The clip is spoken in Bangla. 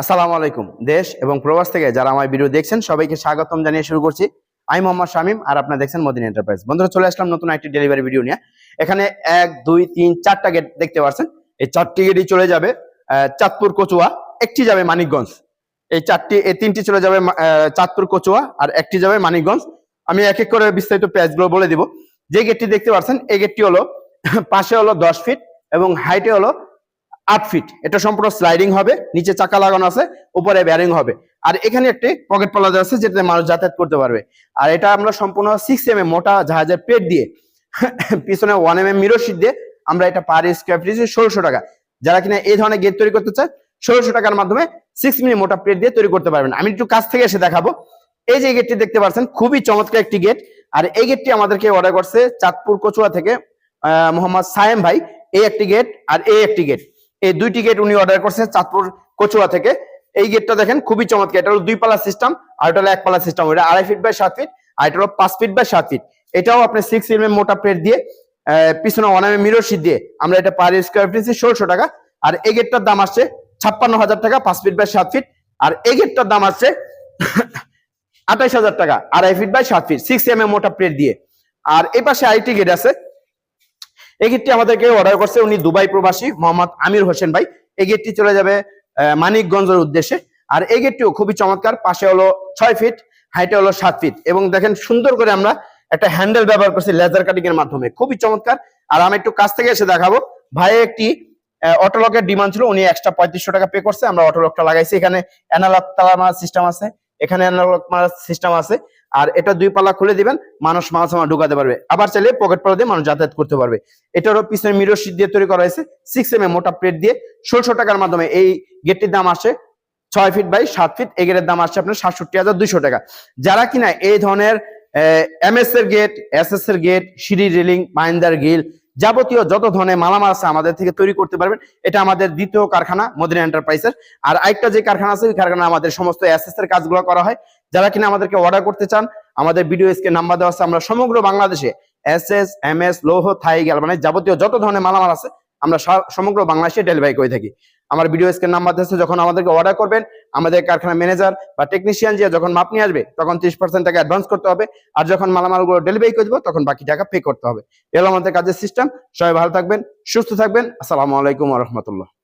আসসালামু আলাইকুম, দেশ এবং প্রবাস থেকে যারা আমার ভিডিও দেখছেন, সবাইকে স্বাগতম জানিয়ে শুরু করছি। আমি মোহাম্মদ শামীম আর আপনারা দেখছেন মদিন এন্টারপ্রাইজ। বন্ধুরা, চলে আসলাম নতুন একটি ডেলিভারি ভিডিও নিয়ে। এখানে এক, দুই, তিন, চারটা গেট দেখতে পাচ্ছেন এই চারটি গেটই চলে যাবে চাঁদপুর, কচুয়া, একটি যাবে মানিকগঞ্জ। এই চারটি, এই তিনটি চলে যাবে চাঁদপুর, কচুয়া আর একটি যাবে মানিকগঞ্জ। আমি এক এক করে বিস্তারিত প্রাইসগুলো বলে দিব। যে গেটটি দেখতে পাচ্ছেন এই গেটটি হলো, পাশে হলো দশ ফিট এবং হাইটে হলো আট ফিট এটা সম্পূর্ণ স্লাইডিং হবে, নিচে চাকা লাগানো আছে, উপরে ব্যারিং হবে। আর এখানে একটি পকেট প্লাজা আছে, যেটাতে মানুষ যাতায়াত করতে পারবে। আর এটা আমরা সম্পূর্ণ সিক্স এম এম মোটা জাহাজের পেট দিয়ে, পিছনে ওয়ান এম এম শিট দিয়ে আমরা এটা পার স্কোয়ার ফিট ষোলোশো টাকা। যারা কিনা এই ধরনের গেট তৈরি করতে চায়, ষোলোশো টাকার মাধ্যমে সিক্স মিলি মোটা প্লেট দিয়ে তৈরি করতে পারবেন। আমি একটু কাছ থেকে এসে দেখাবো। এই যে গেটটি দেখতে পাচ্ছেন, খুবই চমৎকার একটি গেট আর এই গেটটি আমাদেরকে অর্ডার করছে চাঁদপুর কচুয়া থেকে মোহাম্মদ সায়েম ভাই। এই একটি গেট আর এই একটি গেট এই দুইটি গেট উনি অর্ডার করছেন চাঁদপুর কচুয়া থেকে। এই গেটটা দেখেন, খুবই চমৎকার। এটা হলো দুই পালা সিস্টেম আর এটা হলো এক পালা সিস্টেম এটা আড়াই ফিট বাই সাত ফিট আর এটা হলো পাঁচ ফিট বাই সাত ফিট এটাও আপনি সিক্স এম মোটা প্লেট দিয়ে পিছনে অনামে মিরর শীট দিয়ে আমরা এটা পার স্কোয়ার ফিট ষোলশো টাকা। আর এই গেটটার দাম আসছে ছাপ্পান্ন হাজার টাকা, পাঁচ ফিট বাই সাত ফিট আর এই গেটটার দাম আসছে আঠাইশ হাজার টাকা, আড়াই ফিট বাই সাত ফিট সিক্স এম এম মোটা প্লেট দিয়ে। আর এই পাশে আরেকটি গেট আছে এই গেটটি আমাদেরকে অর্ডার করছে উনি দুবাই প্রবাসী, মোহাম্মদ আমির হোসেন ভাই। এই গেটটি চলে যাবে মানিকগঞ্জের উদ্দেশ্যে। আর এই গেটটিও খুবই চমৎকার, পাশে হলো ছয় ফিট হাইটে হলো সাত ফিট এবং দেখেন সুন্দর করে আমরা একটা হ্যান্ডেল ব্যবহার করছি লেজার কাটিং এর মাধ্যমে। খুবই চমৎকার। আর আমি একটু কাছ থেকে এসে দেখাবো। ভাই একটি অটোলকের ডিমান্ড ছিল, উনি এক্সট্রা পঁয়ত্রিশশো টাকা পে করছে, আমরা অটোলকটা লাগাইছি। এখানে অ্যানালগ সিস্টেম আছে। এখানে সিস্টেম আছে। আর এটা দুই পাল্লা খুলে দিবেন, মানুষ মাছ আমার ঢুকাতে পারবে। আবার চাইলে পকেট পাল্লা দিয়ে মানুষ যাতায়াত করতে পারবে। এটারও পিছনে মিরর দিয়ে তৈরি করা হয়েছে সিক্স এম এ মোটা প্লেট দিয়ে। ষোলশো টাকার মাধ্যমে এই গেটটির দাম আসে ছয় ফিট বাই সাত ফিট এই গেটের দাম আসছে আপনার সাতষট্টি হাজার দুইশো টাকা। যারা কিনা এই ধরনের এমএস এর গেট এস এস এর গেট সিঁড়ি রেলিং মাইন্দার গিল যাবতীয় যত ধরনের মালামাল আছে আমাদের থেকে তৈরি করতে পারবেন। এটা আমাদের দ্বিতীয় কারখানা মদিনা এন্টারপ্রাইজের। আর আরেকটা যে কারখানা আছে, ওই কারখানা আমাদের সমস্ত অ্যাসেস এর কাজগুলো করা হয়। যারা কিনা আমাদেরকে অর্ডার করতে চান, আমাদের ভিডিও স্কে নাম্বার দেওয়া আছে। আমরা সমগ্র বাংলাদেশে এস এস এম এস লৌহ, থাই গ্যালভানাইজ যাবতীয় যত ধরনের মালামাল আছে, আমরা সমগ্র বাংলাদেশে ডেলিভারি করে থাকি। আমার ভিডিও স্ক্রিন নাম্বার দিচ্ছে যখন আমাদেরকে অর্ডার করবেন, আমাদের কারখানা ম্যানেজার বা টেকনিশিয়ান যে যখন মাপ নিয়ে আসবে, তখন ত্রিশ পার্সেন্ট টাকা অ্যাডভান্স করতে হবে। আর যখন মালামালগুলো ডেলিভারি করে দেবো, তখন বাকি টাকা পে করতে হবে। এগুলো আমাদের কাজের সিস্টেম সবাই ভালো থাকবেন, সুস্থ থাকবেন। আসসালামু আলাইকুম রহমতুল্লাহ।